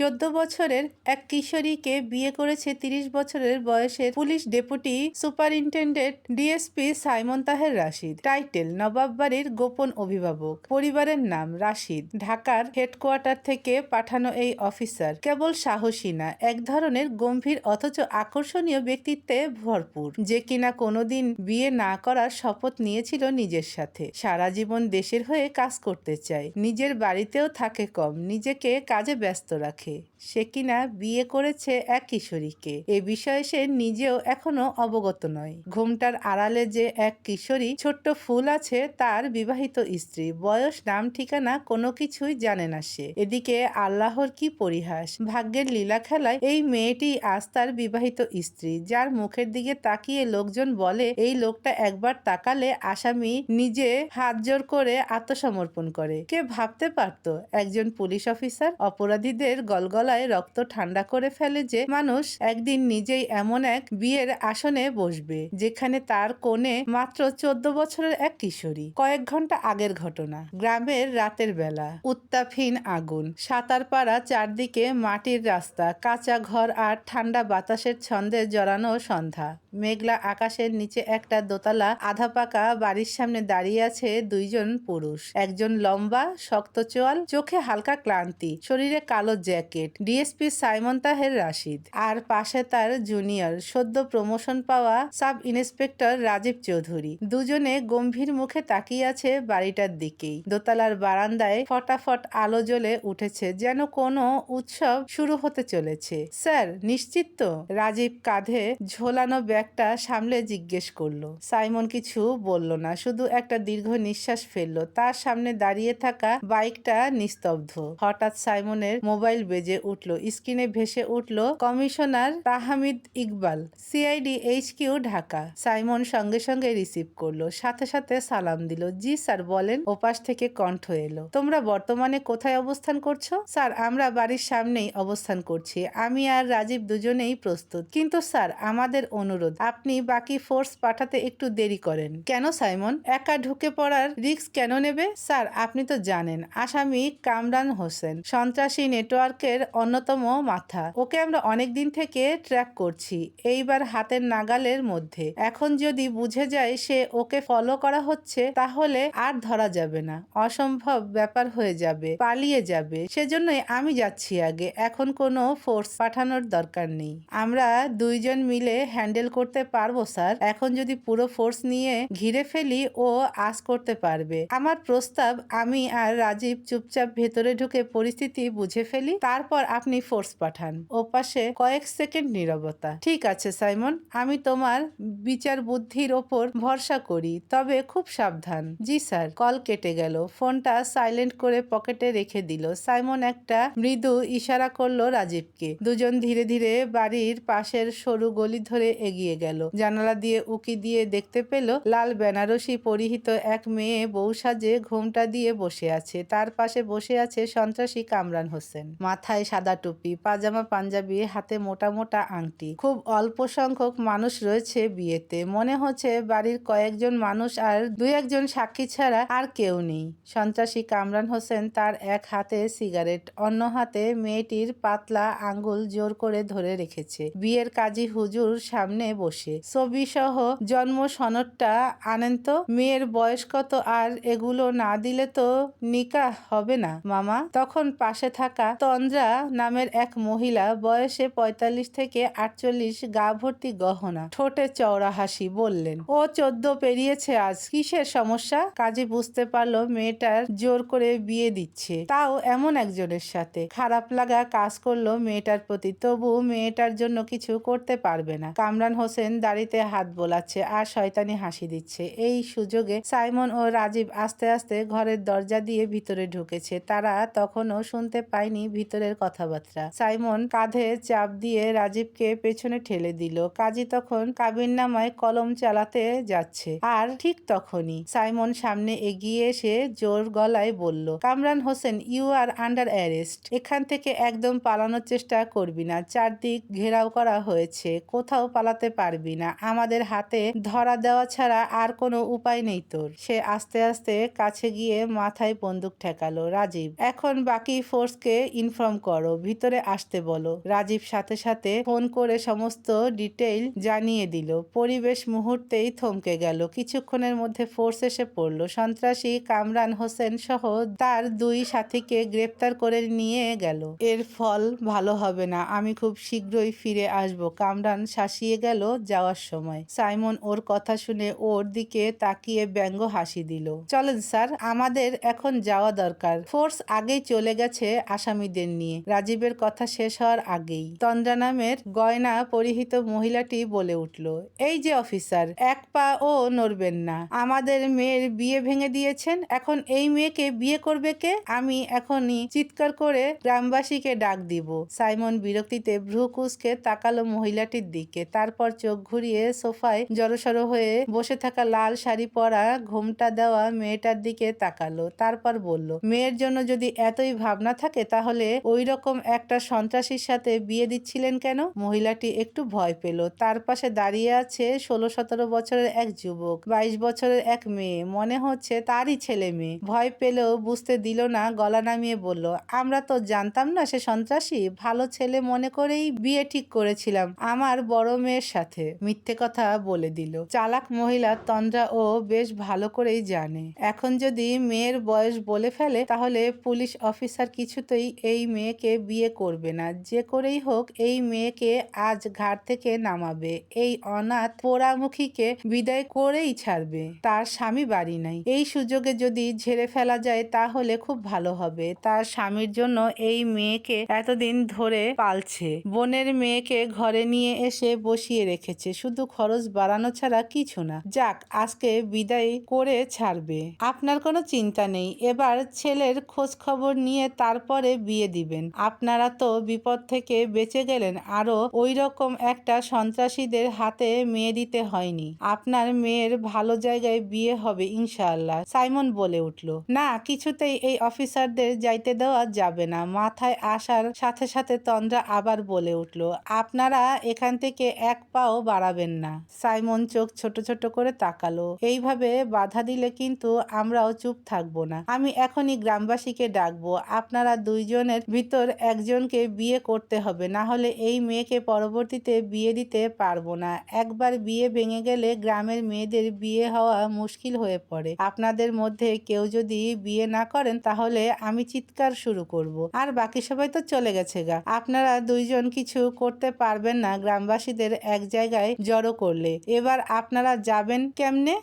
চোদ্দ বছরের এক কিশোরীকে বিয়ে করেছে তিরিশ বছরের বয়সের police deputy superintendent DSP Simon Taher Rashid. Title, নবাব বাড়ির গোপন অভিভাবক। পরিবারের নাম রাশিদ। ঢাকার হেডকোয়ার্টার থেকে পাঠানো এই অফিসার কেবল সাহসী না, এক ধরনের গম্ভীর অথচ আকর্ষণীয় ব্যক্তিত্বে ভরপুর। যে কিনা কোনোদিন বিয়ে না করার শপথ নিয়েছিল নিজের সাথে। সারা জীবন দেশের হয়ে কাজ করতে চায়। নিজের বাড়িতেও থাকে কম, নিজেকে কাজে ব্যস্ত রাখে। সে কিনা বিয়ে করেছে এক কিশোরীকে। এ বিষয়ে সে নিজেও এখনও অবগত নয়। ঘুমটার আড়ালে যে এক কিশোরী ছোট্ট ফুল আছে তার বিবাহিত স্ত্রী। বয়স, নাম, ঠিকানা কোনো কিছুই জানে না সে। এদিকে আল্লাহর কি পরিহাস? ভাগ্যের লীলা খেলায় এই মেয়েটি আজ তার বিবাহিত স্ত্রী। যার মুখের দিকে তাকিয়ে লোকজন বলে, এই লোকটা একবার তাকালে আসামি নিজে হাত জোর করে আত্মসমর্পণ করে। কে ভাবতে পারত? একজন পুলিশ অফিসার? অপরাধীদের গলগলায় রক্ত ঠান্ডা করে ফেলে যে মানুষ একদিন নিজেই এমন এক বিয়ের আসনে বসবে, যেখানে তার কোণে মাত্র চোদ্দ বছরের এক কিশোরী। কয়েক ঘণ্টা আগের ঘটনা। গ্রামের রাতের বেলা। উত্তাপহীন আগুন। সাতার পাড়া চারদিকে মাটির রাস্তা, কাঁচা ঘর আর ঠান্ডা বাতাসের ছন্দে জড়ানো সন্ধ্যা। মেঘলা আকাশের নিচে একটা দোতলা আধা পাকা বাড়ির সামনে দাঁড়িয়ে আছে দুইজন পুরুষ। একজন লম্বা, শক্ত চোয়াল, চোখে হালকা ক্লান্তি। শরীরে কালো jacket DSP Simon Taher Rashid আর পাশে তার জুনিয়র সদ্য প্রমোশন পাওয়া সাব ইন্সপেক্টর রাজীব চৌধুরী। দুজনে গম্ভীর মুখে তাকিয়ে আছে বাড়িটার দিকেই। দোতলার বারান্দায় ফটাফট আলো জ্বলে উঠেছে যেন কোনো উৎসব শুরু হতে চলেছে। স্যার, নিশ্চিত তো? রাজীব কাঁধে ঝোলানো ব্যাগটা সামলে জিজ্ঞেস করল। সাইমন কিছু বলল না, শুধু একটা দীর্ঘ নিঃশ্বাস ফেলল। তার সামনে দাঁড়িয়ে থাকা বাইকটা নিস্তব্ধ। হঠাৎ সাইমনের মোবাইল বেজে উঠল। স্ক্রিনে ভেসে উঠল commissioner Tahamid Iqbal CID H Q Dhaka. Simon সঙ্গে সঙ্গে রিসিভ করল, সাথে সাথে সালাম দিল। জি স্যার বলেন, ওপাশ থেকে কণ্ঠ এলো। তোমরা বর্তমানে কোথায় অবস্থান করছ? স্যার, আমরা বাড়ির সামনেই অবস্থান করছি। আমি আর রাজীব দুজনেই প্রস্তুত। কিন্তু স্যার, আমাদের অনুরোধ, আপনি বাকি ফোর্স পাঠাতে একটু দেরি করেন। কেন সাইমন? একা ঢুকে পড়ার রিস্ক কেন নেবে? স্যার, আপনি তো জানেন, আসামি কামরান হোসেন, সন্ত্রাসী নেটওয়ার্কের অন্যতম মাথা। ওকে আমরা অনেক দিন থেকে ট্র্যাক করছি, এইবার হাতের নাগালের মধ্যে। এখন যদি বুঝে যায় সে ওকে ফলো করা হচ্ছে, তাহলে আর ধরা যাবে না। অসম্ভব ব্যাপার হয়ে যাবে, পালিয়ে যাবে। সেজন্যই আমি যাচ্ছি আগে। এখন কোনো ফোর্স পাঠানোর দরকার নেই। আমরা দুইজন মিলে হ্যান্ডেল করতে পারব, স্যার। এখন যদি পুরো ফোর্স নিয়ে ঘিরে ফেলি, ও আস করতে পারবে। আমার প্রস্তাব, আমি আর রাজীব চুপচাপ ভেতরে ঢুকে পরিস্থিতি বুঝে ফেলি তারপর আপনি ফোর্স পাঠান। ওপাশে কয়েক সেকেন্ড নীরবতা। ঠিক আছে, সাইমন, আমি তোমার বিচার বুদ্ধির ওপর ভরসা করি, তবে খুব সাবধান। জি স্যার, কল কেটে গেল। ফোনটা সাইলেন্ট করে পকেটে রেখে দিল। সাইমন একটা মৃদু ইশারা করল রাজীবকে। দুজন ধীরে ধীরে বাড়ির পাশের সরু গলি ধরে এগিয়ে গেল। জানালা দিয়ে উকি দিয়ে দেখতে পেল, লাল বেনারসি পরিহিত এক মেয়ে বউ সাজে ঘোমটা দিয়ে বসে আছে। তার পাশে বসে আছে সন্ত্রাসী কামরান হোসেন। মাথায় সাদা টুপি, পাজামা পাঞ্জাবি, হাতে মোটা মোটা আংটি। খুব অল্প সংখ্যক মানুষ রয়েছে বিয়েতে। মনে হচ্ছে বাড়ির কয়েকজন মানুষ আর দু একজন সাক্ষী ছাড়া আর কেউ নেই। সন্ত্রাসী কামরান হোসেন তার এক হাতে সিগারেট, অন্য হাতে মেয়েটির পাতলা আঙ্গুল জোর করে ধরে রেখেছে। বিয়ের কাজী হুজুর সামনে বসে। ছবি সহ জন্ম সনদটা আনেন তো? মেয়ের বয়স কত? আর এগুলো না দিলে তো নিকাহ হবে না। মামা, তখন পাশে থাকা তন্দ্রা নামের এক মহিলা বয়সে পঁয়তাল্লিশ থেকে আটচল্লিশ গা ভর্তি গহনা, ঠোঁটে চওড়া হাসি বললেন। ও চোদ্দ পেরিয়েছে আজ, কিসের সমস্যা? কাজী বুঝতে পারল মেয়েটার জোর করে বিয়ে দিচ্ছে। তাও এমন একজনের সাথে? খারাপ লাগা কাজ করল মেয়েটার প্রতি, তবু মেয়েটার জন্য কিছু করতে পারবে না। কামরান হোসেন দাড়িতে হাত বোলাচ্ছে আর শয়তানি হাসি দিচ্ছে। এই সুযোগে সাইমন ও রাজীব আস্তে আস্তে ঘরের দরজা দিয়ে ভিতরে ঢুকেছে। তারা তখনও শুনতে পায়নি ভিতরের কথাবার্তা। সাইমন কাঁধে চাপ দিয়ে রাজীবকে পেছনে ঠেলে দিল। কাজী তখন কাবিন নামায় কলম চালাতে যাচ্ছে, আর ঠিক তখনই সাইমন সামনে এগিয়ে এসে জোর গলায় বলল, Kamran Hossain, you are under arrest. এখান থেকে একদম পালানোর চেষ্টা করবি না। চারদিক ঘেরাও করা হয়েছে। কোথাও পালাতে পারবি না। আমাদের হাতে ধরা দেওয়া ছাড়া আর কোনো উপায় নেই তোর। সে আস্তে আস্তে কাছে গিয়ে মাথায় বন্দুক ঠেকালো রাজীব। এখন বাকি ফোর্সকে ইনফর্ম কনফার্ম করো, ভিতরে আসতে বলো। রাজীব সাথে সাথে ফোন করে সমস্ত ডিটেইল জানিয়ে দিল। পরিবেশ মুহূর্তেই থমকে গেল। কিছুক্ষণের মধ্যে ফোর্স এসে পড়ল। সন্ত্রাসী কামরান হোসেন সহ তার দুই সাথীকে গ্রেপ্তার করে নিয়ে গেল। এর ফল ভালো হবে না, আমি খুব শীঘ্রই ফিরে আসব। কামরান শাসিয়ে গেল যাওয়ার সময়। সাইমন ওর কথা শুনে ওর দিকে তাকিয়ে ব্যঙ্গ হাসি দিল। চলেন স্যার, আমাদের এখন যাওয়া দরকার। ফোর্স আগেই চলে গেছে আসামিদের নিয়ে রাজীবের কথা শেষ হওয়ার আগেই তন্দ্রা নামের গয়না পরিহিত মহিলাটি বলে উঠল, এই যে অফিসার, এক পা ও নড়বেন না। আমাদের মেয়ের বিয়ে ভেঙে দিয়েছেন, এখন এই মেয়েকে বিয়ে করবে কে? আমি এখনই চিৎকার করে গ্রামবাসীকে ডাক দিব। সাইমন বিরক্তিতে ভ্রু কুচকে তাকালো মহিলাটির দিকে। তারপর চোখ ঘুরিয়ে সোফায় জড়সড় হয়ে বসে থাকা লাল শাড়ি পরা ঘোমটা দেওয়া মেয়েটার দিকে তাকালো। তারপর বলল, মেয়ের জন্য যদি এতই ভাবনা থাকে তাহলে ওই রকম একটা সন্ত্রাসীর সাথে বিয়ে দিচ্ছিলেন কেন? মহিলাটি একটু ভয় পেল। তার পাশে দাঁড়িয়ে আছে ষোলো সতেরো বছরের এক যুবক, বাইশ বছরের এক মেয়ে। মনে হচ্ছে তারই ছেলে মেয়ে। ভয় পেলেও বুঝতে দিল না, গলা নামিয়ে বলল, আমরা তো জানতাম না সে সন্ত্রাসী। ভালো ছেলে মনে করেই বিয়ে ঠিক করেছিলাম আমার বড় মেয়ের সাথে। মিথ্যে কথা বলে দিল। চালাক মহিলা তন্দ্রা ও বেশ ভালো করেই জানে। এখন যদি মেয়ের বয়স বলে ফেলে, তাহলে পুলিশ অফিসার কিছুতেই এই মেয়েকে বিয়ে করবে না। যে করেই হোক, এই মেয়েকে আজ ঘাট থেকে নামাবে। এই অনাথ পোড়ামুখীকে বিদায় করেই ছাড়বে। তার স্বামী বাড়ি নাই। এই সুযোগে যদি ঝেড়ে ফেলা যায়, তাহলে খুব ভালো হবে। তার স্বামীর জন্য এই মেয়েকে এতদিন ধরে পালছে। বোনের মেয়েকে ঘরে নিয়ে এসে বসিয়ে রেখেছে। শুধু খরচ বাড়ানো ছাড়া কিছু না। যাক, আজকে বিদায় করে ছাড়বে। আপনার কোনো চিন্তা নেই। এবার ছেলের খোঁজ খবর নিয়ে তারপরে বিয়ে দিবেন। আপনারা তো বিপদ থেকে বেঁচে গেলেন আরও ওই রকম একটা সন্ত্রাসীদের হাতে মেয়ে দিতে হয়নি। আপনার মেয়ের ভালো জায়গায় বিয়ে হবে ইনশাআল্লাহ, সাইমন বলে উঠল। না, কিছুতেই এই অফিসারদের যাইতে দেওয়া যাবে না, মাথায় আসার সাথে সাথে তন্দ্রা আবার বলে উঠল, আপনারা এখান থেকে এক পাও বাড়াবেন না। সাইমন চোখ ছোট ছোট করে তাকালো, এইভাবে বাধা দিলে কিন্তু আমরাও চুপ থাকব না। আমি এখনই গ্রামবাসীকে ডাকবো, আপনারা দুইজনের ভিতর একজনকে বিয়ে করতে হবে। না হলে এই মেয়েকে পরবর্তীতে বিয়ে দিতে পারব না। একবার বিয়ে ভেঙে গেলে গ্রামের মেয়েদের বিয়ে হওয়া মুশকিল হয়ে পড়ে। আপনাদের মধ্যে কেউ যদি বিয়ে না করেন, তাহলে আমি চিৎকার শুরু করব। আর বাকি সবাই তো চলে গেছে গা। আপনারা দুইজন কিছু করতে পারবেন না। গ্রামবাসীদের এক জায়গায় জড়ো করলে। এবার আপনারা যাবেন কেমনে?